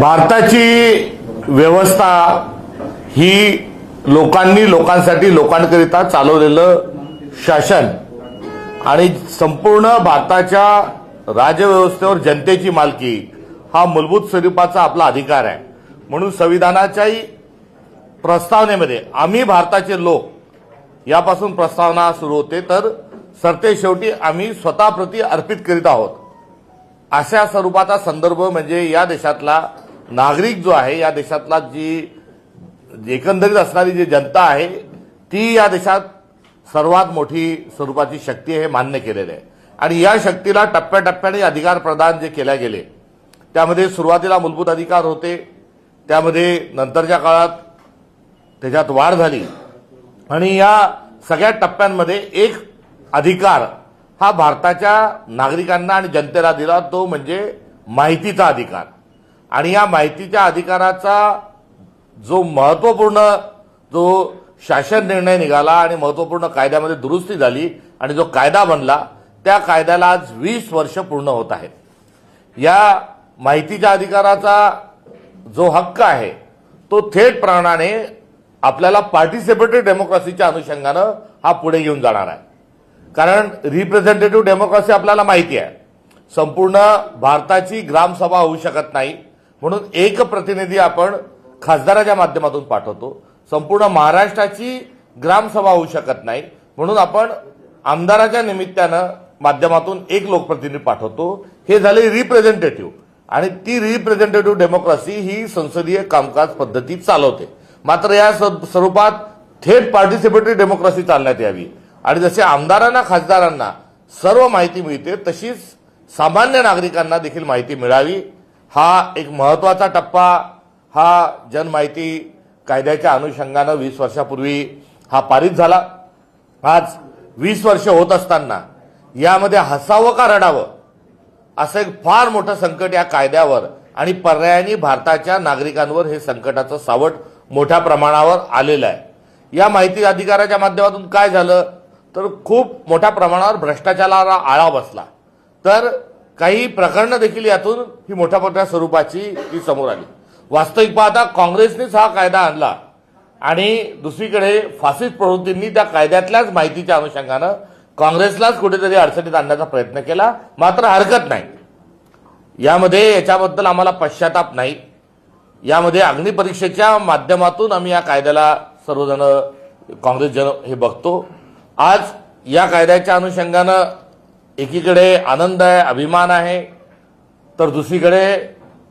भारताची व्यवस्था ही लोकांनी लोकांसाठी लोकांकरिता चालवलेलं शासन आणि संपूर्ण भारताच्या राजव्यवस्थेवर जनतेची मालकी हा मूलभूत स्वरूपाचा आपला अधिकार आहे. म्हणून संविधानाच्याही प्रस्तावनेमध्ये आम्ही भारताचे लोक यापासून प्रस्तावना सुरू होते तर सरते शेवटी आम्ही स्वतःप्रती अर्पित करीत आहोत. अशा स्वरूपाचा संदर्भ म्हणजे या देशातला नागरिक जो आहे या देशातला जी एकंदरीत असणारी जी जनता आहे ती या देशात सर्वात मोठी स्वरूपाची शक्ती आहे हे मान्य केलेलं आहे. आणि या शक्तीला टप्प्याटप्प्याने अधिकार प्रदान जे केल्या गेले त्यामध्ये सुरुवातीला मूलभूत अधिकार होते त्यामध्ये नंतरच्या काळात त्याच्यात वाढ झाली. आणि या सगळ्या टप्प्यांमध्ये एक अधिकार हा भारताच्या नागरिकांना आणि जनतेला दिला तो म्हणजे माहितीचा अधिकार. आणि या माहितीच्या अधिकाराचा जो महत्त्वपूर्ण जो शासन निर्णय निघाला आणि महत्त्वपूर्ण कायद्यामध्ये दुरुस्ती झाली आणि जो कायदा बनला त्या कायद्याला आज वीस वर्ष पूर्ण होत आहेत. या माहितीच्या अधिकाराचा जो हक्क आहे तो थेट प्रमाणाने आपल्याला पार्टिसिपेटरी डेमोक्रेसीच्या अनुषंगानं हा पुढे घेऊन जाणार आहे. कारण रिप्रेझेंटेटिव्ह डेमोक्रेसी आपल्याला माहिती आहे. संपूर्ण भारताची ग्रामसभा होऊ शकत नाही. म्हणून एक प्रतिनिधी आपण खासदाराच्या माध्यमातून पाठवतो. संपूर्ण महाराष्ट्राची ग्रामसभा होऊ शकत नाही. म्हणून आपण आमदाराच्या निमित्तानं माध्यमातून एक लोकप्रतिनिधी पाठवतो. हे झाले रिप्रेझेंटेटिव्ह आणि ती रिप्रेझेंटेटिव्ह डेमोक्रेसी ही संसदीय कामकाज पद्धती चालवते. मात्र या स्वरूपात थेट पार्टिसिपेटरी डेमोक्रेसी चालण्यात यावी. आणि जसे आमदारांना खासदारांना सर्व माहिती मिळते तशीच सामान्य नागरिकांना देखील माहिती मिळावी. हा एक महत्त्वाचा टप्पा हा जनमाहिती कायद्याच्या अनुषंगानं वीस वर्षापूर्वी हा पारित झाला. आज वीस वर्ष होत असताना यामध्ये हसावं का रडावं असं एक फार मोठं संकट या कायद्यावर आणि पर्यायाने भारताच्या नागरिकांवर हे संकटाचं सावट मोठ्या प्रमाणावर आलेलं आहे. या माहिती अधिकाराच्या माध्यमातून काय झालं? तर खूप मोठ्या प्रमाणावर भ्रष्टाचाराला आळा बसला. तर काही प्रकरणं देखील यातून ही मोठ्या मोठ्या स्वरूपाची ती समोर आली. वास्तविक पाहता काँग्रेसनेच हा कायदा आणला आणि दुसरीकडे फासिस्ट प्रवृत्तींनी त्या कायद्यातल्याच माहितीच्या अनुषंगानं काँग्रेसलाच कुठेतरी अडचणीत आणण्याचा प्रयत्न केला. मात्र हरकत नाही. यामध्ये याच्याबद्दल आम्हाला पश्चाताप नाही. यामध्ये अग्निपरीक्षेच्या माध्यमातून आम्ही या कायद्याला सर्वजण काँग्रेस जन हे बघतो. आज या कायद्याच्या अनुषंगानं एकीकडे आनंद आहे अभिमान आहे तर दुसरीकडे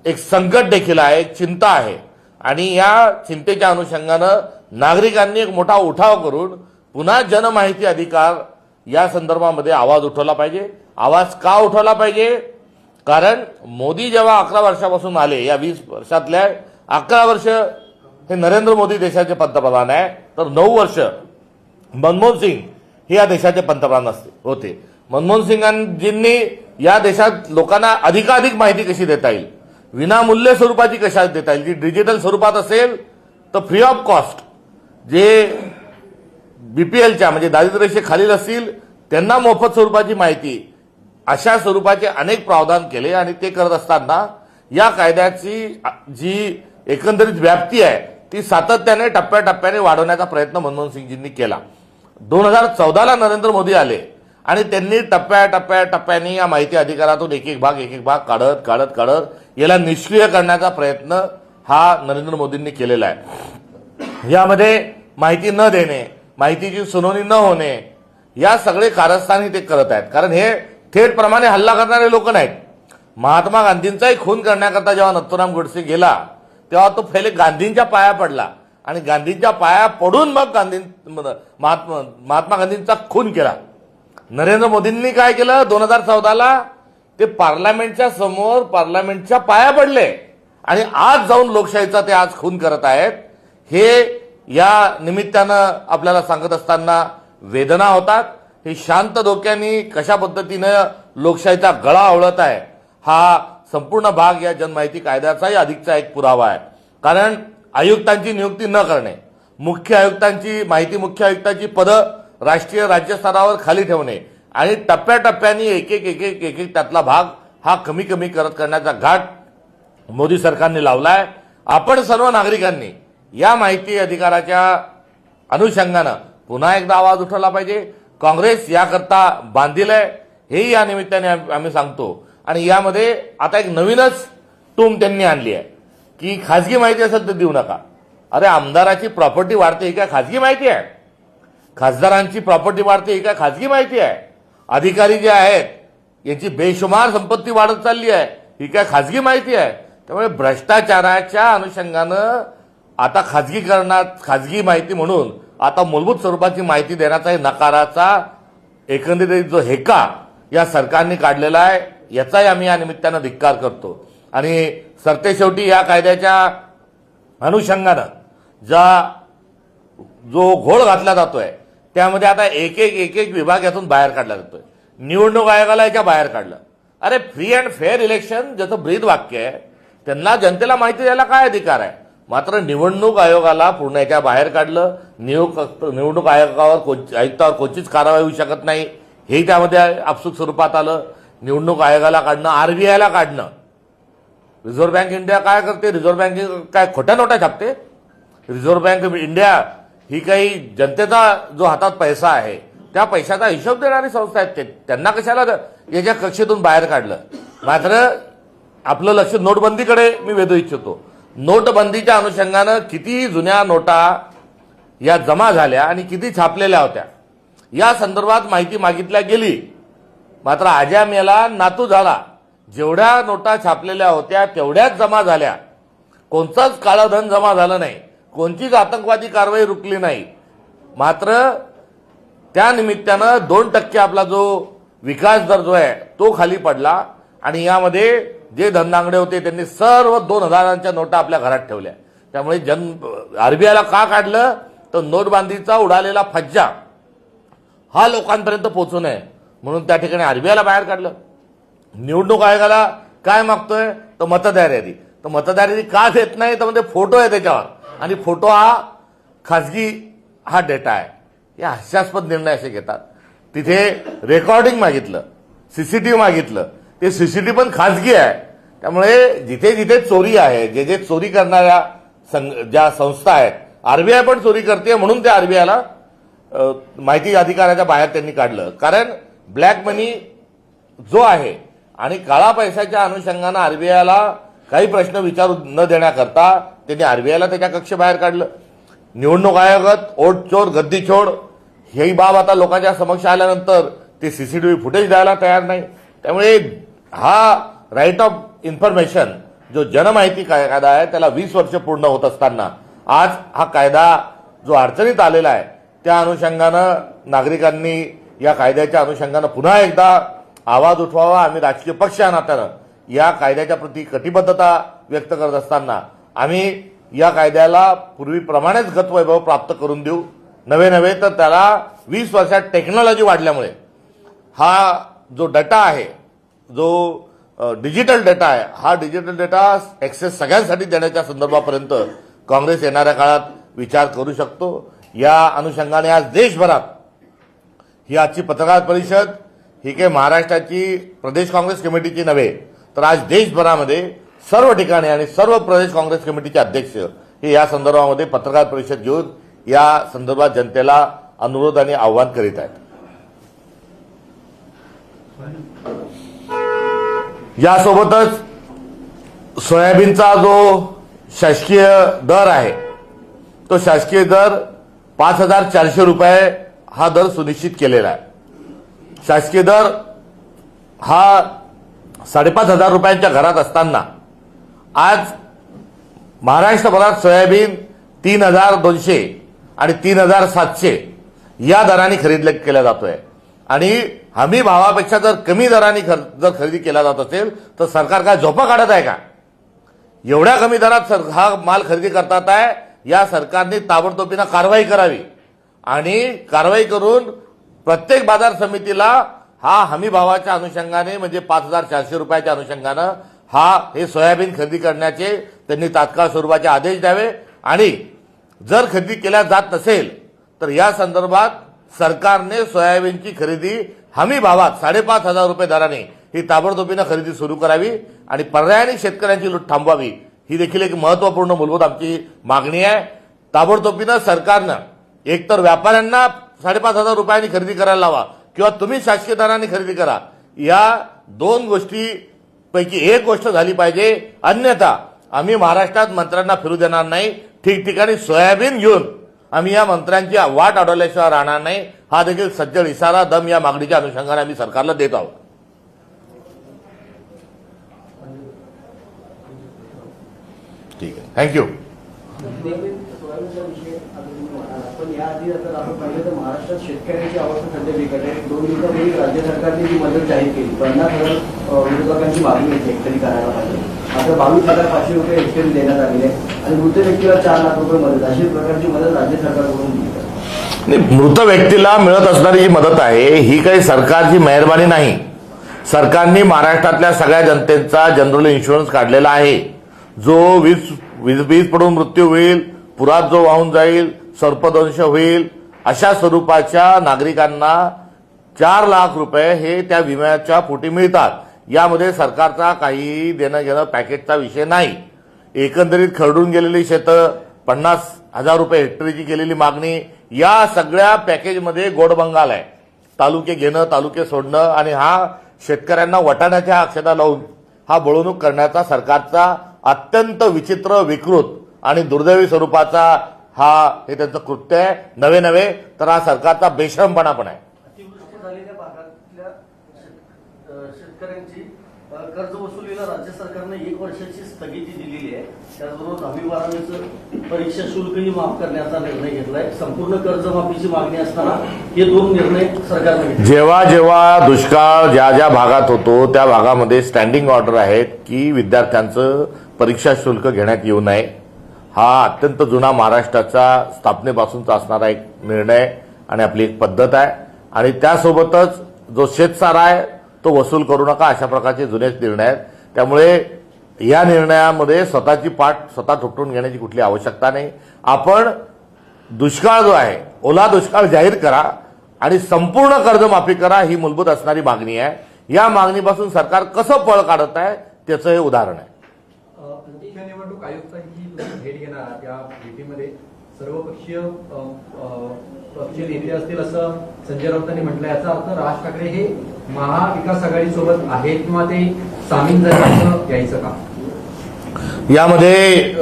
एक संकट देखील आहे एक चिंता आहे. आणि या चिंतेच्या अनुषंगानं नागरिकांनी एक मोठा उठाव करून पुन्हा जनमाहिती अधिकार या संदर्भामध्ये आवाज उठवला पाहिजे. आवाज का उठवला पाहिजे? कारण मोदी जेव्हा अकरा वर्षापासून आले या वीस वर्षातल्या अकरा वर्ष हे नरेंद्र मोदी देशाचे पंतप्रधान आहे तर नऊ वर्ष मनमोहन सिंग हे या देशाचे पंतप्रधान असते होते. मनमोहन सिंगांजींनी या देशात लोकांना अधिकाधिक माहिती कशी देता येईल? विनामूल्य स्वरूपाची कशा देता येईल? जी डिजिटल स्वरूपात असेल तर फ्री ऑफ कॉस्ट जे बीपीएलच्या म्हणजे दारिद्र्यशे खालील असतील त्यांना मोफत स्वरूपाची माहिती. अशा स्वरूपाचे अनेक प्रावधान केले आणि ते करत असताना या कायद्याची जी एकंदरीत व्याप्ती आहे ती सातत्याने टप्प्याटप्प्याने वाढवण्याचा प्रयत्न मनमोहन सिंगजींनी केला. दोन हजार चौदाला नरेंद्र मोदी आले. आणि त्यांनी टप्प्या टप्प्या टप्प्याने या माहिती अधिकारातून एक एक भाग एक एक भाग काढत काढत काढत याला निष्क्रिय करण्याचा प्रयत्न हा नरेंद्र मोदींनी केलेला आहे. यामध्ये माहिती न देणे माहितीची सुनावणी न होणे या सगळे कारस्थानी ते करत आहेत. कारण हे थेटप्रमाणे हल्ला करणारे लोक नाहीत. महात्मा गांधींचाही खून करण्याकरता जेव्हा नथुराम गोडसे गेला तेव्हा तो पहिले गांधींच्या पाया पडला. आणि गांधींच्या पाया पडून मग गांधी महात्मा महात्मा गांधींचा खून केला. नरेंद्र मोदींनी काय केलं? दोन हजार चौदाला ते पार्लमेंटच्या समोर पार्लमेंटच्या पाया पडले. आणि आज जाऊन लोकशाहीचा ते आज खून करत आहेत. हे या निमित्तानं आपल्याला सांगत असताना वेदना होतात. हे शांत डोक्यांनी कशा पद्धतीनं लोकशाहीचा गळा आवळत आहे हा संपूर्ण भाग या जनमाहिती कायद्याचाही अधिकचा एक पुरावा आहे. कारण आयुक्तांची नियुक्ती न करणे मुख्य आयुक्तांची माहिती मुख्य आयुक्तांची पदं राष्ट्रीय राज्य स्तरावर खाली ठेवणे आणि टप्प्याटप्प्याने एक एक एक एक एक एक त्यातला भाग हा कमी कमी करत करण्याचा घाट मोदी सरकारने लावलाय. आपण सर्व नागरिकांनी या माहिती अधिकाराच्या अनुषंगानं पुन्हा एकदा आवाज उठवला पाहिजे. काँग्रेस याकरता बांधील आहे. हेही या निमित्ताने आम्ही सांगतो. आणि यामध्ये आता एक नवीनच टूम त्यांनी आणली आहे. की खाजगी माहिती असेल तर देऊ नका. अरे आमदाराची प्रॉपर्टी वाढते ही काय खाजगी माहिती आहे? खासदारांची प्रॉपर्टी वाढते ही काय खाजगी माहिती आहे? अधिकारी जे आहेत यांची बेशुमार संपत्ती वाढत चालली आहे. ही काय खाजगी माहिती आहे? त्यामुळे भ्रष्टाचाराच्या अनुषंगानं आता खाजगीकरणात खाजगी माहिती म्हणून आता मूलभूत स्वरूपाची माहिती देण्याचा हे नकाराचा एकंदरीत जो हेका या सरकारने काढलेला आहे याचाही आम्ही या निमित्तानं धिक्कार करतो. आणि सरतेशेवटी या कायद्याच्या अनुषंगानं ज्या जो घोळ घातला जातोय त्यामध्ये आता एक एक एक एक विभाग यातून बाहेर काढला जातोय. निवडणूक आयोगाला याच्या बाहेर काढलं. अरे फ्री अँड फेअर इलेक्शन ज्याचं ब्रीद वाक्य आहे त्यांना जनतेला माहिती द्यायला काय अधिकार आहे? मात्र निवडणूक आयोगाला पूर्ण याच्या बाहेर काढलं. नियोग निवडणूक आयोगावर कोच- आयुक्तावर कोणतीच कारवाई होऊ शकत नाही. हे त्यामध्ये आपसूक स्वरूपात आलं. निवडणूक आयोगाला काढणं आरबीआयला काढणं. रिझर्व्ह बँक इंडिया काय करते? रिझर्व्ह बँक काय खोट्या नोटा छापते? रिझर्व्ह बँक इंडिया ही काही जनतेचा जो हातात पैसा आहे त्या पैशाचा हिशोब देणारी संस्था आहेत. ते त्यांना कशाला याच्या कक्षेतून बाहेर काढलं? मात्र आपलं लक्ष नोटबंदीकडे मी वेधू इच्छितो. नोटबंदीच्या अनुषंगानं किती जुन्या नोटा या जमा झाल्या आणि किती छापलेल्या होत्या? या संदर्भात माहिती मागितल्या गेली. मात्र आजाम याला नातू झाला. जेवढ्या नोटा छापलेल्या होत्या तेवढ्याच जमा झाल्या. कोणताच काळाधन जमा झालं नाही. कोणतीच आतंकवादी कारवाई रुकली नाही. मात्र त्या निमित्तानं दोन टक्के आपला जो विकास दर जो आहे तो खाली पडला आणि यामध्ये जे धंदांगडे होते त्यांनी सर्व दोन हजारांच्या नोटा आपल्या घरात ठेवल्या. त्यामुळे जन आरबीआयला का काढलं? तर नोटबंदीचा उडालेला फज्जा हा लोकांपर्यंत पोहोचू नये. म्हणून त्या ठिकाणी आरबीआयला बाहेर काढलं. निवडणूक आयोगाला काय मागतोय? तर मतदार यादी. तर मतदार यादी का देत नाही? तर म्हणजे फोटो आहे त्याच्यावर. आणि फोटो हा खाजगी हा डेटा आहे. हे हास्यास्पद निर्णय असे घेतात. तिथे रेकॉर्डिंग मागितलं सीसीटीव्ही मागितलं. ते सीसीटीव्ही पण खाजगी आहे. त्यामुळे जिथे जिथे चोरी आहे जे जे चोरी करणाऱ्या संघ ज्या संस्था आहेत आरबीआय पण चोरी करते म्हणून त्या आरबीआयला माहिती अधिकाराच्या बाहेर त्यांनी काढलं. कारण ब्लॅक मनी जो आहे आणि काळा पैशाच्या अनुषंगानं आरबीआयला काही प्रश्न विचारू न देण्याकरता त्यांनी आरबीआयला त्याच्या कक्ष बाहेर काढलं. निवडणूक आयोगात ओट चोर गद्दी चोर ही बाब आता लोकांच्या समक्ष आल्यानंतर ते सीसीटीव्ही फुटेज द्यायला तयार नाही. त्यामुळे हा राईट ऑफ इन्फॉर्मेशन जो जनमाहिती काय- कायदा आहे त्याला वीस वर्ष पूर्ण होत असताना आज हा कायदा जो अडचणीत आलेला आहे त्या अनुषंगानं नागरिकांनी या कायद्याच्या अनुषंगानं पुन्हा एकदा आवाज उठवावा आम्ही राजकीय पक्ष या नात्यानं या कायद्याच्या प्रती कटिबद्धता व्यक्त करत असताना आम्ही या कायद्याला पूर्वीप्रमाणेच गतवैभव प्राप्त करून देऊ. नवे नव्हे तर त्याला वीस वर्षात टेक्नॉलॉजी वाढल्यामुळे. हा जो डेटा आहे जो डिजिटल डेटा आहे हा डिजिटल डेटा ॲक्सेस सगळ्यांसाठी देण्याच्या संदर्भापर्यंत काँग्रेस येणाऱ्या काळात विचार करू शकतो. या अनुषंगाने आज देशभरात ही आजची पत्रकार परिषद ही काही महाराष्ट्राची प्रदेश काँग्रेस कमिटीची नव्हे तर आज देशभरामध्ये सर्व ठिकाणी आणि सर्व प्रदेश काँग्रेस कमिटीचे अध्यक्ष हे या संदर्भामध्ये पत्रकार परिषद घेऊन या संदर्भात जनतेला अनुरोध आणि आव्हान करीत आहेत. यासोबतच सोयाबीनचा जो शासकीय दर आहे तो शासकीय दर पाच हजार चारशे रुपये हा दर सुनिश्चित केलेला आहे. शासकीय दर हा साडेपाच हजार रुपयांच्या घरात असताना आज महाराष्ट्रभरात सोयाबीन तीन हजार दोनशे आणि तीन हजार सातशे या दराने खरेदी केला जातोय. आणि हमी भावापेक्षा जर कमी दराने खर जर खरेदी केला जात असेल तर सरकार काय झोपा काढत आहे का? एवढ्या कमी दरात सर हा माल खरेदी करतात आहे या सरकारने ताबडतोबीनं कारवाई करावी. आणि कारवाई करून प्रत्येक बाजार समितीला हा हमी भावाच्या अनुषंगाने म्हणजे पाच हजार चारशे रुपयाच्या अनुषंगानं हा हे सोयाबीन खरेदी करण्याचे त्यांनी तात्काळ स्वरूपाचे आदेश द्यावे. आणि जर खरेदी केल्या जात नसेल तर या संदर्भात सरकारने सोयाबीनची खरेदी हमी भावात साडेपाच हजार रुपये दराने ही ताबडतोबीनं खरेदी सुरू करावी आणि पर्यायाने शेतकऱ्यांची लूट थांबवावी. ही देखील एक महत्त्वपूर्ण मूलभूत आमची मागणी आहे. ताबडतोबीनं सरकारनं एकतर व्यापाऱ्यांना साडेपाच हजार रुपयांनी खरेदी करायला लावा किंवा तुम्ही शासकीय दराने खरेदी करा. या दोन गोष्टी पैकी एक गोष्ट झाली पाहिजे. अन्यथा आम्ही महाराष्ट्रात मंत्र्यांना फिरू देणार नाही. ठिकठिकाणी सोयाबीन घेऊन आम्ही या मंत्र्यांची वाट अडवल्याशिवाय राहणार नाही. हा देखील सज्जड इशारा दम या मागणीच्या अनुषंगाने आम्ही सरकारला देत आहोत. ठीक आहे. थँक्यू सोयाबीनचा विषय आता तुम्ही म्हणाला पण याआधी जर आपण पाहिलं तर महाराष्ट्रात शेतकऱ्यांची अवस्था सध्या बिकट आहे. दोन दिवसापूर्वी राज्य सरकारने जी मदत जाहीर केली पन्नास हजार विरोधकांची मागणी होती हेक्टरी करायला पाहिजे. आता बावीस हजार पाचशे रुपये हेक्टरी देण्यात आलेले आणि मृत व्यक्तीला चार लाख रुपये मदत अशा प्रकारची मदत राज्य सरकारकडून दिली मृत व्यक्तीला मिळत असणारी जी मदत आहे ही काही सरकारची मेहरबानी नाही. सरकारने महाराष्ट्रातल्या सगळ्या जनतेचा जनरल इन्शुरन्स काढलेला आहे. जो वीज वीज वीज पडून मृत्यू होईल पुरात जो वाहून जाईल सर्पदंश होईल. अशा स्वरूपाच्या नागरिकांना चार लाख रुपये हे त्या विम्याच्या पोटी मिळतात. यामध्ये सरकारचा काही देणं घेणं पॅकेजचा विषय नाही. एकंदरीत खरडून गेलेली शेतं पन्नास हजार रुपये हेक्टरीची केलेली मागणी या सगळ्या पॅकेजमध्ये गोडबंगाल आहे. तालुके घेणं तालुके सोडणं आणि हा शेतकऱ्यांना वटाण्याच्या अक्षता लावून हा बळवणूक करण्याचा सरकारचा अत्यंत विचित्र विकृत आणि दुर्दैवी स्वरूपाचा हा हे त्यांचं कृत्य आहे. नवे नवे तर हा सरकारचा बेशरमपणा पण आहे शेतकऱ्यांची कर्ज वसुलीला राज्य सरकारने एक वर्षाची स्थगिती दिलेली आहे. त्याचबरोबर दहावी बारावीचं परीक्षा शुल्कही माफ करण्याचा निर्णय घेतलाय. संपूर्ण कर्जमाफीची मागणी असताना हे दोन निर्णय सरकारने जेव्हा जेव्हा दुष्काळ ज्या ज्या भागात होतो त्या भागामध्ये स्टँडिंग ऑर्डर आहेत की विद्यार्थ्यांचं परीक्षा शुल्क घेण्यात येऊ नये. हा अत्यंत जुना महाराष्ट्राचा स्थापनेपासूनचा असणारा एक निर्णय आणि आपली एक पद्धत आहे. आणि त्यासोबतच जो शेतसारा आहे तो वसूल करू नका अशा प्रकारचे जुनेच निर्णय आहेत. त्यामुळे या निर्णयामध्ये स्वतःची पाठ स्वतः ठोकटून घेण्याची कुठली आवश्यकता नाही. आपण दुष्काळ जो आहे ओला दुष्काळ जाहीर करा आणि संपूर्ण कर्जमाफी करा ही मूलभूत असणारी मागणी आहे. या मागणीपासून सरकार कसं पळ काढत आहे त्याचं हे उदाहरण आहे. मुख्य निवडणूक आयुक्तांची तुम्ही भेट घेणार आहात या भेटीमध्ये सर्वपक्षीय पक्ष नेते असतील असं संजय राऊतांनी म्हटलं याचा अर्थ राज ठाकरे हे महाविकास आघाडी सोबत आहेत किंवा ते सामील झाल्याचं घ्यायचं का? यामध्ये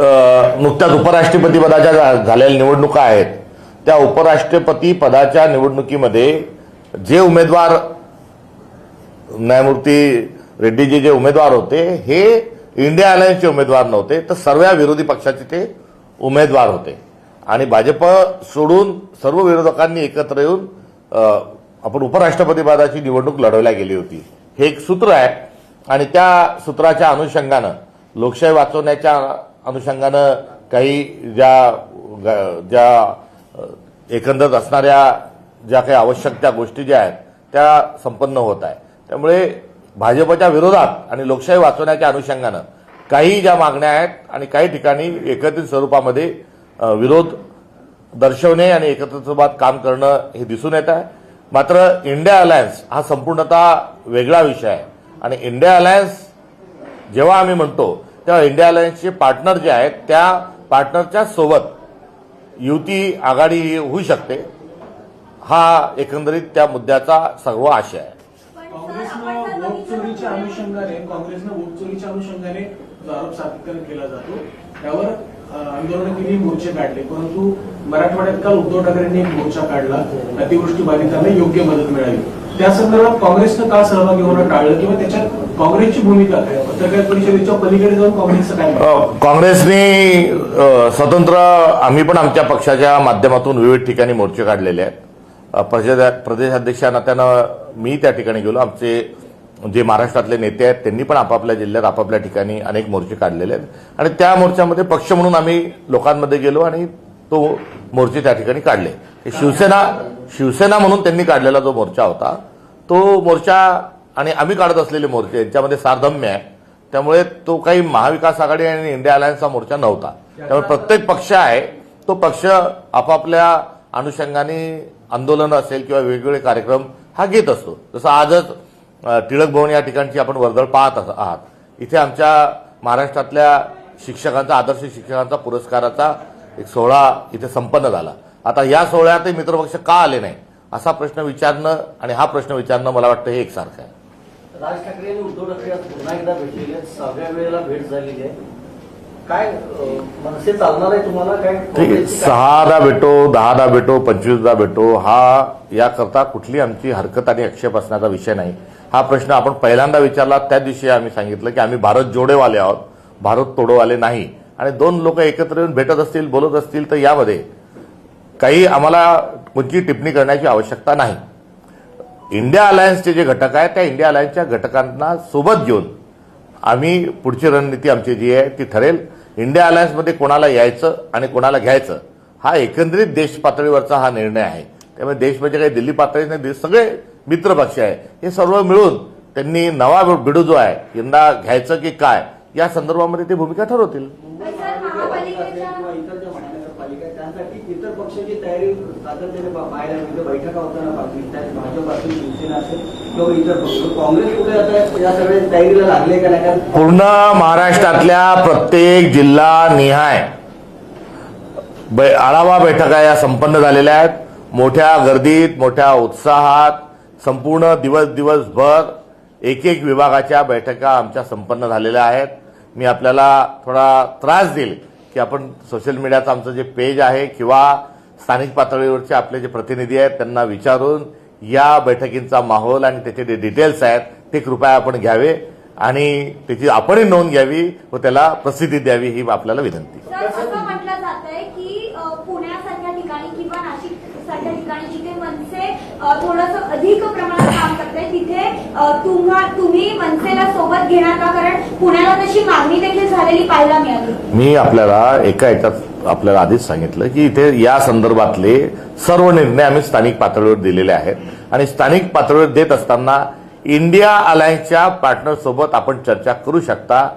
नुकत्याच उपराष्ट्रपती पदाच्या झालेल्या निवडणुका आहेत. त्या उपराष्ट्रपती पदाच्या निवडणुकीमध्ये जे उमेदवार न्यायमूर्ती रेड्डीजी जे उमेदवार होते हे इंडिया अलायन्सचे उमेदवार नव्हते तर सर्व विरोधी पक्षाचे ते उमेदवार होते. आणि भाजप सोडून सर्व विरोधकांनी एकत्र येऊन आपण उपराष्ट्रपतीपदाची निवडणूक लढवल्या गेली होती. हे एक सूत्र आहे. आणि त्या सूत्राच्या अनुषंगानं लोकशाही वाचवण्याच्या अनुषंगानं काही ज्या ग- ज्या एकंदर असणाऱ्या ज्या काही आवश्यक त्या गोष्टी ज्या आहेत त्या संपन्न होत आहे त्यामुळे भाजपच्या विरोधात आणि लोकशाही वाचवण्याच्या अनुषंगानं काही ज्या मागण्या आहेत आणि काही ठिकाणी एकत्रित स्वरूपामध्ये विरोध दर्शवणे आणि एकत्रित स्वरूपात काम करणं हे दिसून येत आहे. मात्र इंडिया अलायन्स हा संपूर्णतः वेगळा विषय आहे. आणि इंडिया अलायन्स जेव्हा आम्ही म्हणतो तेव्हा इंडिया अलायन्सचे पार्टनर जे आहेत त्या पार्टनरच्या सोबत युती आघाडी होऊ शकते हा एकंदरीत त्या मुद्द्याचा सर्व आशय आहे. काँग्रेसनं आहे. काँग्रेसनं वोट चोरीच्या अनुषंगाने जो आरोप सातत्याने केला जातो. त्यावर अ, केली मोर्चे काढले. परंतु मराठवाड्यात काल उद्धव ठाकरेंनी एक मोर्चा काढला. अतिवृष्टी बाधितांना योग्य मदत मिळावी त्या संदर्भात काँग्रेसनं का सहभागी होणं टाळलं किंवा त्याच्यात काँग्रेसची भूमिका काय? पत्रकार परिषदेच्या पलीकडे जाऊन काँग्रेसचं काय काँग्रेसने स्वतंत्र आम्ही पण आमच्या पक्षाच्या माध्यमातून विविध ठिकाणी मोर्चे काढलेले आहेत. अ, प्रदेश नात्यानं मी त्या ठिकाणी गेलो. आमचे जे महाराष्ट्रातले नेते आहेत त्यांनी पण आपापल्या जिल्ह्यात आपापल्या ठिकाणी अनेक मोर्चे काढलेले आहेत. आणि त्या मोर्चामध्ये पक्ष म्हणून आम्ही लोकांमध्ये गेलो आणि तो मोर्चे त्या ठिकाणी काढले. शिवसेना शिवसेना म्हणून त्यांनी काढलेला जो मोर्चा होता तो मोर्चा आणि आम्ही काढत असलेले मोर्चे यांच्यामध्ये सारधम्य आहे. त्यामुळे तो काही महाविकास आघाडी आणि इंडिया अलायन्सचा मोर्चा नव्हता. त्यामुळे प्रत्येक पक्ष आहे तो पक्ष आपापल्या अनुषंगाने आंदोलन असेल किंवा वेगवेगळे कार्यक्रम हा घेत असतो. जसं आजच टिळक भवन या ठिकाणची आपण वर्दळ पाहत आहात. इथे आमच्या महाराष्ट्रातल्या शिक्षकांचा आदर्श शिक्षकांचा पुरस्काराचा एक सोहळा इथे संपन्न झाला. आता या सोहळ्यात मित्रपक्ष का आले नाही? असा प्रश्न विचारणं आणि हा प्रश्न विचारणं मला वाटतं हे एकसारखं आहे. राज ठाकरे आणि उद्धव ठाकरे आज पुन्हा एकदा भेटलेले आहेत. सहाव्या वेळेला भेट झालेली आहे. काय अं, मनसे चालणार आहे तुम्हाला? काय ठीक आहे. सहादा भेटो दहादा भेटो पंचवीसदा भेटो हा याकरता कुठली आमची हरकत आणि आक्षेप असण्याचा विषय नाही. हा प्रश्न आपण पहिल्यांदा विचारला त्या दिवशी आम्ही सांगितलं की आम्ही भारत जोडेवाले आहोत भारत तोडोवाले नाही. आणि दोन लोक एकत्र येऊन भेटत असतील बोलत असतील तर यामध्ये काही आम्हाला कोणती टिप्पणी करण्याची आवश्यकता नाही. इंडिया अलायन्सचे जे घटक आहेत त्या इंडिया अलायन्सच्या घटकांना सोबत घेऊन आम्ही पुढची रणनीती आमची जी आहे ती ठरेल. इंडिया अलायन्समध्ये कोणाला यायचं आणि कोणाला घ्यायचं हा एकंदरीत देश पातळीवरचा हा निर्णय आहे. त्यामुळे देश म्हणजे काही दिल्ली पातळी नाही देश सगळे मित्र पक्ष आहे. हे सर्व मिळून त्यांनी नवा बिडू जो आहे यंदा घ्यायचं की काय या संदर्भामध्ये ते भूमिका ठरवतील. पूर्ण महाराष्ट्रातल्या प्रत्येक जिल्हा निहाय. बै- आढावा बैठका या संपन्न झालेल्या आहेत. मोठ्या गर्दीत मोठ्या उत्साहात संपूर्ण दिवस दिवसभर एक एक विभागाच्या बैठका आमच्या संपन्न झालेल्या आहेत. मी आपल्याला थोडा त्रास देईल की आपण सोशल मीडियाचं आमचं जे पेज आहे किंवा स्थानिक पातळीवरचे आपले जे प्रतिनिधी आहेत त्यांना विचारून या बैठकींचा माहोल आणि त्याचे जे डिटेल्स आहेत ते कृपया आपण घ्यावे आणि त्याची आपणही नोंद घ्यावी व त्याला प्रसिद्धी द्यावी ही आपल्याला विनंती सर असं म्हटलं जात आहे की अ, पुण्यासारख्या ठिकाणी किंवा नाशिक सारख्या ठिकाणी जिथे मनसे थोडस अधिक प्रमाणात काम करते. तिथे तुम्हा तुम्ही मनसेला सोबत घेणार का? कारण पुण्याला तशी मागणी देखील झालेली पाहायला मिळाली. मी आपल्याला एका याच्यात आपल्याला आधीच सांगितलं की इथे या संदर्भातले सर्व निर्णय आम्ही स्थानिक पातळीवर दिलेले आहेत. आणि स्थानिक पातळीवर देत असताना इंडिया अलायन्सच्या पार्टनर सोबत आपण चर्चा करू शकता.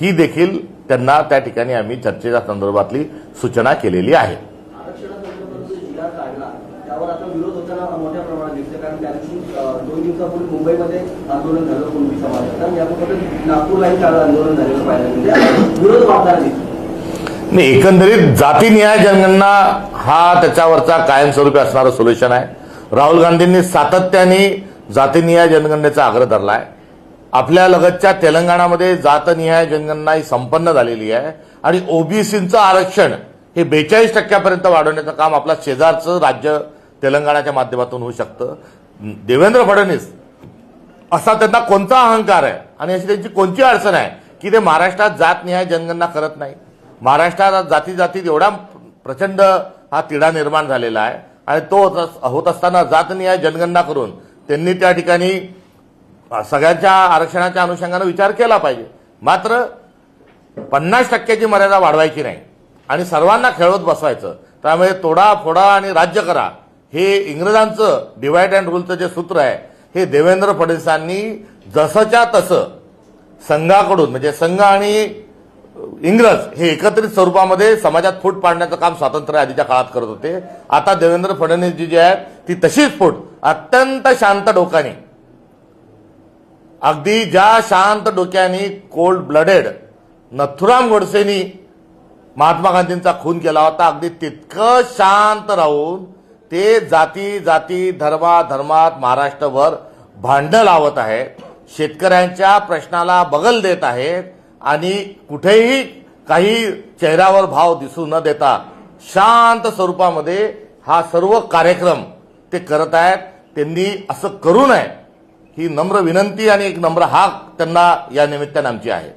ही देखील त्यांना त्या ठिकाणी आम्ही चर्चेच्या संदर्भातली सूचना केलेली आहे आरक्षणासंदर्भात जो जी आर काढला त्यावर आता विरोध होताना मोठ्या प्रमाणात दिसतो कारण त्या दिवशी अ, दोन दिवसापूर्वी मुंबईमध्ये आंदोलन झालं कुणबी समाजाचं आणि नागपूरलाही काल आंदोलन झालेलं पाहायला म्हणजे विरोध वाढणार नाही एकंदरीत जातीनिहाय जनगणना हा त्याच्यावरचा कायमस्वरूपी असणारं सोल्युशन आहे. राहुल गांधींनी सातत्याने जातीनिहाय जनगणनेचा आग्रह धरला आहे. आपल्या लगतच्या तेलंगणामध्ये जातनिहाय जनगणना ही संपन्न झालेली आहे. आणि ओबीसीचं आरक्षण हे बेचाळीस टक्क्यापर्यंत वाढवण्याचं काम आपल्या शेजारचं राज्य तेलंगणाच्या माध्यमातून होऊ शकतं. देवेंद्र फडणवीस. असा त्यांना कोणता अहंकार आहे? आणि अशी त्यांची कोणती अडचण आहे? की ते महाराष्ट्रात जात निहाय जनगणना करत नाही महाराष्ट्रात जाती जातीत एवढा प्रचंड हा तिढा निर्माण झालेला आहे. आणि तो होत अस- होत असताना जनगणना करून त्यांनी त्या ठिकाणी सगळ्यांच्या आरक्षणाच्या अनुषंगानं विचार केला पाहिजे. मात्र पन्नास टक्क्याची मर्यादा वाढवायची नाही. आणि सर्वांना खेळवत बसवायचं. त्यामुळे तोडा फोडा आणि राज्य करा. हे इंग्रजांचं डिवाइड अँड रूलचं जे सूत्र आहे हे देवेंद्र फडणवीसांनी जसंच्या तसं संघाकडून म्हणजे संघ आणि इंग्रज हे एकत्रित स्वरूपामध्ये समाजात फूट पाडण्याचं काम स्वातंत्र्य आधीच्या काळात करत होते. आता देवेंद्र फडणवीस जी जी आहेत ती तशीच फूट अत्यंत शांत डोक्याने अगदी ज्या शांत डोक्याने कोल्ड ब्लडेड नथुराम गोडसेनी महात्मा गांधींचा खून केला होता अगदी तितकं शांत राहून ते जाती जाती धर्मा धर्मात महाराष्ट्रभर भांडणं लावत आहेत शेतकऱ्यांच्या प्रश्नाला बगल देत आहेत आणि कुठेही काही चेहऱ्यावर भाव दिसू न देता शांत स्वरूपामध्ये हा सर्व कार्यक्रम ते करत आहेत. त्यांनी असं करू नये. ही नम्र विनंती आणि एक नम्र हाक त्यांना या निमित्ताने आमची आहे.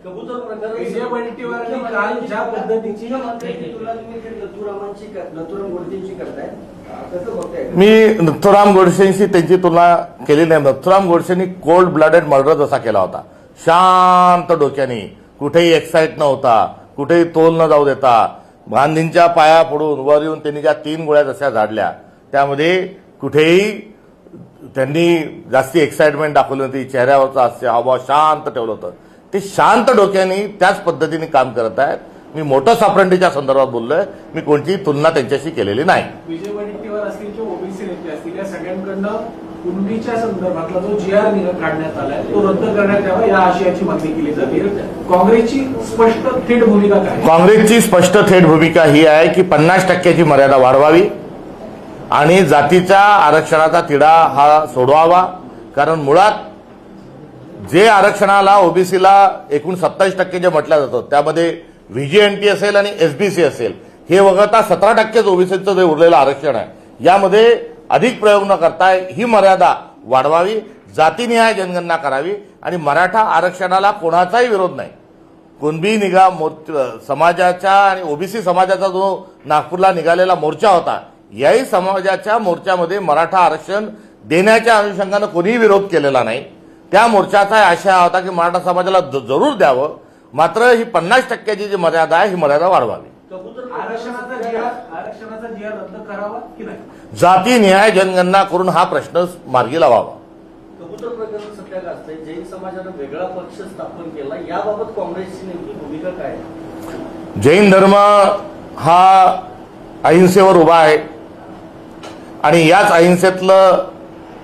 मी नथुराम गोडसेंशी त्यांची तुलना केली नाही. नथुराम गोडसेंनी कोल्ड ब्लडेड मर्डर जसा केला होता. शांत डोक्याने. कुठेही एक्साइट नव्हता कुठेही तोल न जाऊ देता. गांधींच्या पाया पडून वर येऊन त्यांनी ज्या तीन गोळ्या जशा झाडल्या त्यामध्ये कुठेही त्यांनी जास्ती एक्साइटमेंट दाखवली होती चेहऱ्यावरचं हास्य हावभाव शांत ठेवलं होतं. ते शांत डोक्याने त्याच पद्धतीने काम करत आहेत. मी मोठं सापरंडीच्या संदर्भात बोललोय. मी कोणतीही तुलना त्यांच्याशी केलेली नाही. विजय वडेट्टीवार असतील किंवा ओबीसी नेते असतील या सगळ्यांकडनं कुणबीच्या संदर्भातला जो जी आर काढण्यात आलाय तो रद्द करण्यात यावा या आशयाची मागणी केली जाते. काँग्रेसची स्पष्ट थेट भूमिका काय? काँग्रेसची स्पष्ट थेट भूमिका ही आहे की पन्नास टक्क्याची मर्यादा वाढवावी. आणि जातीच्या आरक्षणाचा तिढा हा सोडवावा. कारण मुळात जे आरक्षणाला ओबीसीला एकूण सत्तावीस टक्के जे म्हटलं जातं त्यामध्ये व्हीजीएनटी असेल आणि एसबीसी असेल हे वगळता सतरा टक्केच ओबीसीचं जे उरलेलं आरक्षण आहे यामध्ये अधिक प्रयोग न करता ही मर्यादा वाढवावी जातीनिहाय जनगणना करावी आणि मराठा आरक्षणाला कोणाचाही विरोध नाही. कुणबी निघा मोर्चा समाजाच्या आणि ओबीसी समाजाचा जो नागपूरला निघालेला मोर्चा होता याही समाजाच्या मोर्चामध्ये मराठा आरक्षण देण्याच्या अनुषंगानं कोणीही विरोध केलेला नाही. त्या मोर्चाचा आशय होता की मराठा समाजाला जरूर द्यावं. मात्र ही पन्नास टक्क्याची जी मर्यादा आहे ही मर्यादा वाढवावी. कबूतर आरक्षणाचा जी आर आरक्षणाचा जी आर रद्द करावा की नाही? जाती निहाय जनगणना करून हा प्रश्न मार्गी लावावा. कबूतर प्रकरण सत्याग्रह असते जैन समाजानं वेगळा पक्ष स्थापन केला. याबाबत काँग्रेसची नेमकी भूमिका काय आहे? जैन धर्म हा अहिंसेवर उभा आहे. आणि याच अहिंसेतलं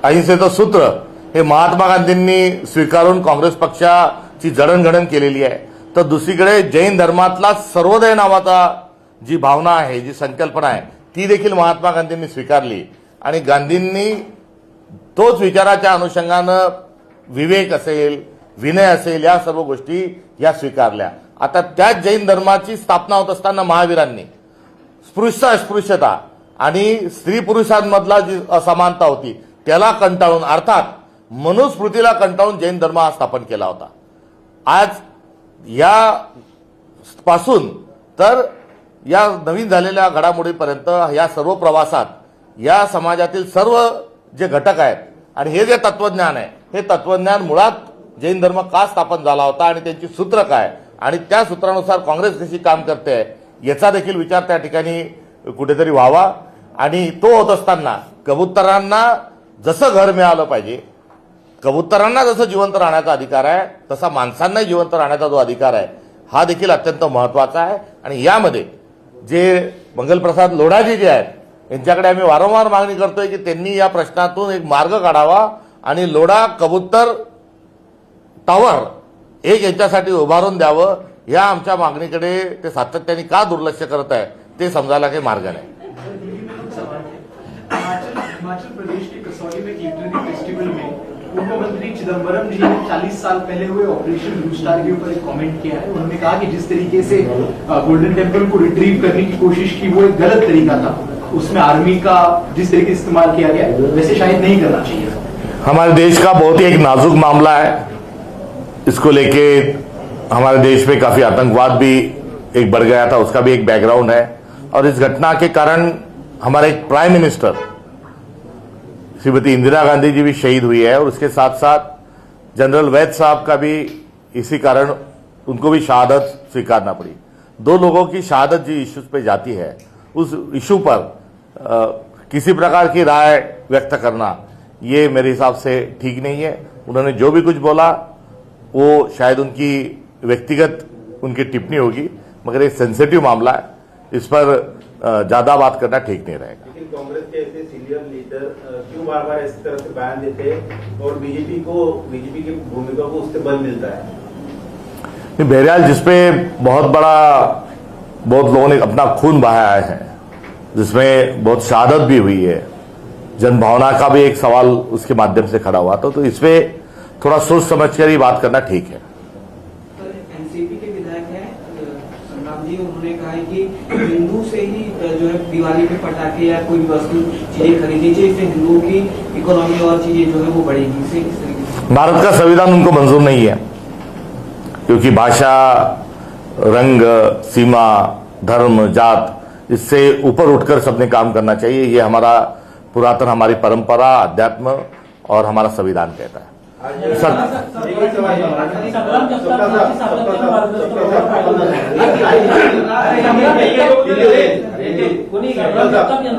अहिंसेचं सूत्र हे महात्मा गांधींनी स्वीकारून काँग्रेस पक्षाची जडणघडण केलेली आहे. तर दुसरीकडे जैन धर्मातला सर्वोदय नावाचा जी भावना आहे जी संकल्पना आहे ती देखील महात्मा गांधींनी स्वीकारली. आणि गांधींनी तोच विचाराच्या अनुषंगानं विवेक असेल विनय असेल या सर्व गोष्टी या स्वीकारल्या. आता त्याच जैन धर्माची स्थापना होत असताना महावीरांनी स्पृश्य अस्पृश्यता आणि स्त्री पुरुषांमधला जी असमानता होती त्याला कंटाळून अर्थात मनुस्मृतीला कंटाळून जैन धर्म हा स्थापन केला होता. आज या पासून तर या नवीन झालेल्या घडामोडीपर्यंत या सर्व प्रवासात या समाजातील सर्व जे घटक आहेत आणि हे जे तत्वज्ञान आहे हे तत्वज्ञान मुळात जैन धर्म का स्थापन झाला होता आणि त्यांची सूत्र काय? आणि त्या सूत्रानुसार काँग्रेस कशी काम करते आहे याचा देखील विचार त्या ठिकाणी कुठेतरी व्हावा. आणि तो होत असताना कबुतरांना जसं घर मिळालं पाहिजे कबुतरांना जसं जिवंत राहण्याचा अधिकार आहे तसा माणसांनाही जिवंत राहण्याचा जो अधिकार आहे हा देखील अत्यंत महत्त्वाचा आहे. आणि यामध्ये जे मंगलप्रसाद लोढाजी जे आहेत यांच्याकडे आम्ही वारंवार मागणी करतोय की त्यांनी या प्रश्नातून एक मार्ग काढावा आणि लोढा कबूतर टावर एक यांच्यासाठी उभारून द्यावं या आमच्या मागणीकडे ते सातत्याने का दुर्लक्ष करत आहे ते समजायला काही मार्ग नाही. हिमाचल प्रदेश के कसौली में लिटरेरी फेस्टिवल में पूर्व मंत्री चिदम्बरम जी ने 40 साल पहले हुए ऑपरेशन ब्लू स्टार के ऊपर एक कमेंट किया है। उन्होंने कहा कि जिस तरीके से गोल्डन टेंपल को रिट्रीव करने की कोशिश की, वो एक गलत तरीका था। उसमें आर्मी का जिस तरीके से इस्तेमाल किया गया, वैसे शायद नहीं करना चाहिए हमारे देश का बहुत ही एक नाजुक मामला है। इसको लेके हमारे देश में काफ़ी आतंकवाद भी एक बढ़ गया था, उसका भी एक बैकग्राउंड है। और इस घटना के कारण हमारे एक प्राइम मिनिस्टर श्रीमती इंदिरा गांधी जी भी शहीद हुई है और उसके साथ साथ जनरल वैद साहब का भी इसी कारण उनको भी शहादत स्वीकारना पड़ी। दो लोगों की शहादत जी इश्यूज़ पे जाती है। उस इशू पर अ, किसी प्रकार की राय व्यक्त करना ये मेरे हिसाब से ठीक नहीं है। उन्होंने जो भी कुछ बोला वो शायद उनकी व्यक्तिगत उनकी टिप्पणी होगी मगर एक सेंसिटिव मामला है। इस पर ज़्यादा बात करना ठीक नहीं रहेगा लेकिन कांग्रेस के ऐसे सीनियर लीडर अ, क्यों बार बार इस तरह से बयान देते हैं और बीजेपी को बीजेपी की भूमिका को उससे बल मिलता है। नहीं, बहरहाल जिसपे बहुत बड़ा बहुत लोगों ने अपना खून बहाया है जिसमें बहुत शहादत भी हुई है जनभावना का भी एक सवाल उसके माध्यम से खड़ा हुआ था तो इसमें थोड़ा सोच समझ कर ही बात करना ठीक है संग्राम जी, उन्होंने कहा है कि हिंदू से ही जो है, दिवाली पे पटाखे या कोई वस्तु, चीज़ें खरीदनी चाहिए, इससे हिंदुओं की इकोनॉमी और चीज़ें जो है, वो बढ़ेगी। इसे भारत का संविधान उनको मंजूर नहीं है, क्योंकि भाषा, रंग, सीमा, धर्म, जात, इससे ऊपर उठकर सबने काम करना चाहिए। ये हमारा पुरातन, हमारी परंपरा, अध्यात्म और हमारा संविधान कहता है।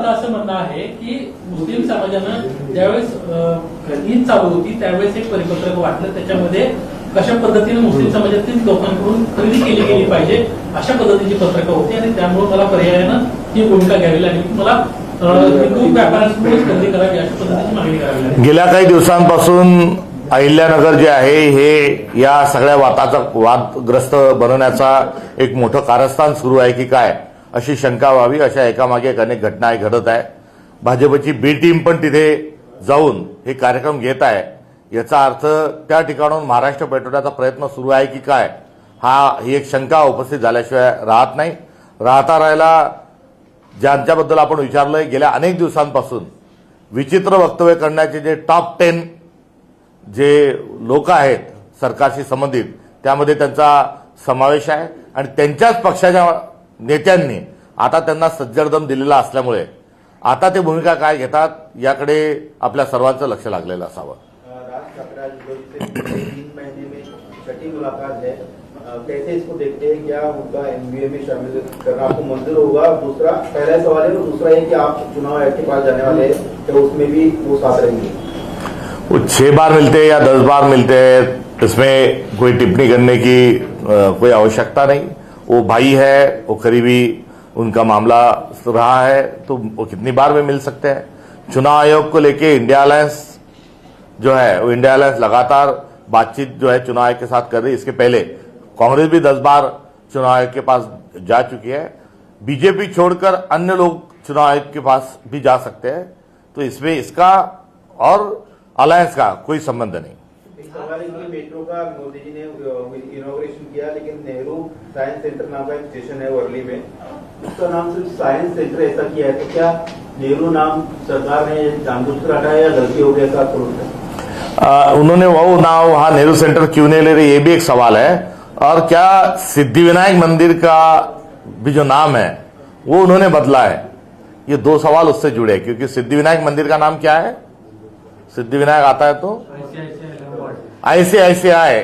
असं म्हणणं आहे की मुस्लिम समाजानं ज्यावेळेस ईद चालू होती त्यावेळेस एक परिपत्रक वाटलं त्याच्यामध्ये कशा पद्धतीने मुस्लिम समाजातील लोकांकडून खरेदी केली गेली पाहिजे अशा पद्धतीची पत्रकं होती आणि त्यामुळे मला पर्यायानं ही भूमिका घ्यावी लागली मला हिंदू खरेदी करावी अशा पद्धतीची मागणी करावी गेल्या काही दिवसांपासून अहिल्यानगर जे आहे हे या सगळ्या वाताचा वादग्रस्त बनवण्याचा एक मोठं कारस्थान सुरू आहे की काय अशी शंका व्हावी अशा एकामागे एक अनेक घटना घडत आहे. भाजपची बी टीम पण तिथे जाऊन हे कार्यक्रम घेत आहे. याचा अर्थ त्या ठिकाणून महाराष्ट्र पेटवण्याचा प्रयत्न सुरू आहे की काय हा ही एक शंका उपस्थित झाल्याशिवाय राहत नाही. राहता राहिला ज्यांच्याबद्दल आपण विचारलंय गेल्या अनेक दिवसांपासून विचित्र वक्तव्य करण्याचे जे टॉप टेन जे लोक आहेत सरकारशी संबंधित त्यामध्ये त्यांचा समावेश आहे आणि त्यांच्याच पक्षाच्या नेत्यांनी आता त्यांना सज्जरदम दिलेला असल्यामुळे आता ते भूमिका काय घेतात याकडे आपल्या सर्वांचं लक्ष लागलेलं असावं. राज ठाकरे आज है कैसे इसको देखते हैं क्या उनका एनबीए में शामिल करना आपको मंजूर होगा। दूसरा पहला सवाल है और दूसरा है कि आप चुनाव आयोग के पास जाने वाले हैं तो उसमें भी वो साथ रहेंगे? वो छह बार मिलते हैं या दस बार मिलते हैं, इसमें कोई टिप्पणी करने की कोई आवश्यकता नहीं। वो भाई है, वो करीबी उनका मामला रहा है तो वो कितनी बार में मिल सकते हैं? चुनाव आयोग को लेके इंडिया अलायंस जो है, वो इंडिया अलायंस लगातार बातचीत जो है चुनाव आयोग के साथ कर रही इसके पहले कांग्रेस भी दस बार चुनाव आयोग के पास जा चुकी है। बीजेपी छोड़कर अन्य लोग चुनाव आयोग के पास भी जा सकते हैं। तो इसमें इसका और अलायंस का कोई संबंध नहीं। मेट्रो का मोदी जी ने इनोग्रेशन किया लेकिन नेहरू साइंस सेंटर नाम का एक स्टेशन है वर्ली में। उसका नाम सिर्फ़ साइंस सेंटर ऐसा किया है तो क्या नेहरू नाम सरकार ने जानबूझकर हटाया या गलती हो गया है आ, उन्होंने वो नाम वहाँ नेहरू सेंटर क्यों नहीं ले रहे ये भी एक सवाल है। और क्या सिद्धिविनायक मंदिर का भी जो नाम है वो उन्होंने बदला है? ये दो सवाल उससे जुड़े हैं क्योंकि सिद्धिविनायक मंदिर का नाम क्या है? सिद्धिविनायक आता है तो आईसीआईसीआई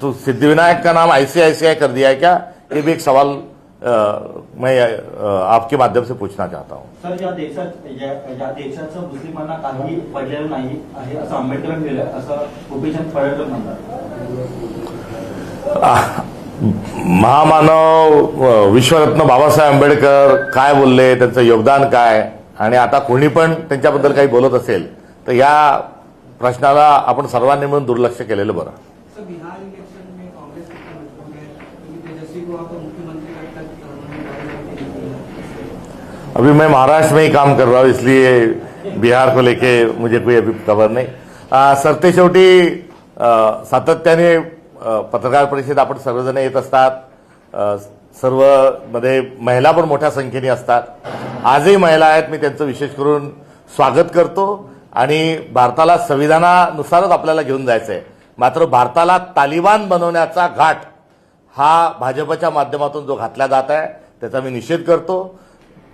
तो सिद्धिविनायक का नाम आईसीआईसीआई कर दिया है क्या? ये भी एक सवाल आ, मैं आपके माध्यम से पूछना चाहता हूं। सर या देशात या या देशाचं मुस्लिमांना काही पडलेलं नाही आहे असं आंबेडकरांनी केलं असं गोपीचंद पडळकर म्हणतात. महामानव विश्वरत्न बाबासाहेब आंबेडकर काय बोलले? त्यांचं योगदान काय? आणि आता कोणी पण त्यांच्याबद्दल काही बोलत असेल तर या प्रश्नाला आपण सर्वांनी मिळून दुर्लक्ष केलेलं बरं. अभी मैं महाराष्ट्र में ही काम कर रहा हूँ इसलिए बिहार को लेके मुझे कोई अभी खबर नाही। सरते शेवटी सातत्याने पत्रकार परिषद आपण सर्वजण येत असतात. सर्वमध्ये महिला पण मोठ्या संख्येने असतात. आजही महिला आहेत मी त्यांचं विशेष करून स्वागत करतो. आणि भारताला संविधानानुसारच आपल्याला घेऊन जायचं आहे मात्र भारताला तालिबान बनवण्याचा घाट हा भाजपच्या माध्यमातून जो घातला जात आहे त्याचा मी निषेध करतो.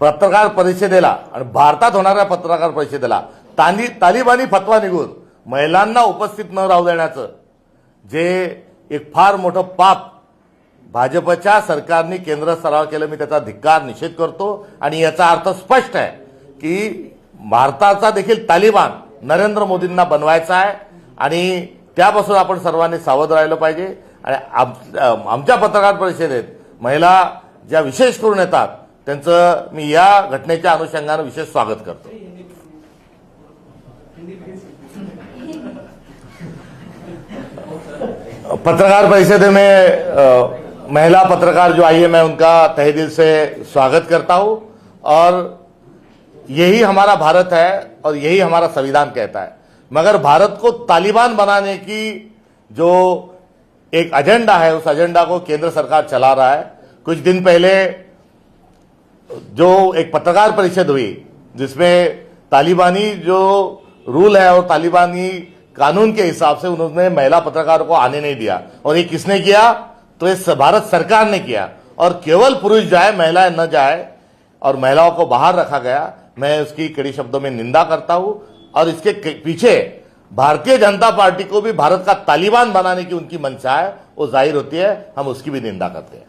पत्रकार परिषदेला आणि भारतात होणाऱ्या पत्रकार परिषदेला ताली तालिबानी फतवा निघून महिलांना उपस्थित न राहू देण्याचं जे एक फार मोठं पाप भाजपच्या सरकारने केंद्र स्तरावर केलं मी त्याचा धिक्कार निषेध करतो. आणि याचा अर्थ स्पष्ट आहे की भारताचा देखील तालिबान नरेंद्र मोदींना बनवायचा आहे. आणि त्यापासून आपण सर्वांनी सावध राहिलं पाहिजे. आणि आम- आमच्या पत्रकार परिषदेत महिला ज्या विशेष करून येतात त्यांचं मी या घटनेच्या अनुषंगानं विशेष स्वागत करतो. पत्रकार परिषदे में महिला पत्रकार जो आई है, मैं उनका तहे दिल से स्वागत करता हूँ। और यही हमारा भारत है और यही हमारा संविधान कहता है। मगर भारत को तालिबान बनाने की जो एक एजेंडा है, उस एजेंडा को केंद्र सरकार चला रहा है। कुछ दिन पहले जो एक पत्रकार परिषद हुई, जिसमें तालिबानी जो रूल है और तालिबानी कानून के हिसाब से उन्होंने महिला पत्रकारों को आने नहीं दिया। और ये किसने किया? तो ये भारत सरकार ने किया। और केवल पुरुष जाए महिलाएँ न जाए, और महिलाओं को बाहर रखा गया, मैं उसकी कड़ी शब्दों में निंदा करता हूँ। और इसके पीछे भारतीय जनता पार्टी को भी भारत का तालिबान बनाने की उनकी मंशा है, वो ज़ाहिर होती है, हम उसकी भी निंदा करते हैं।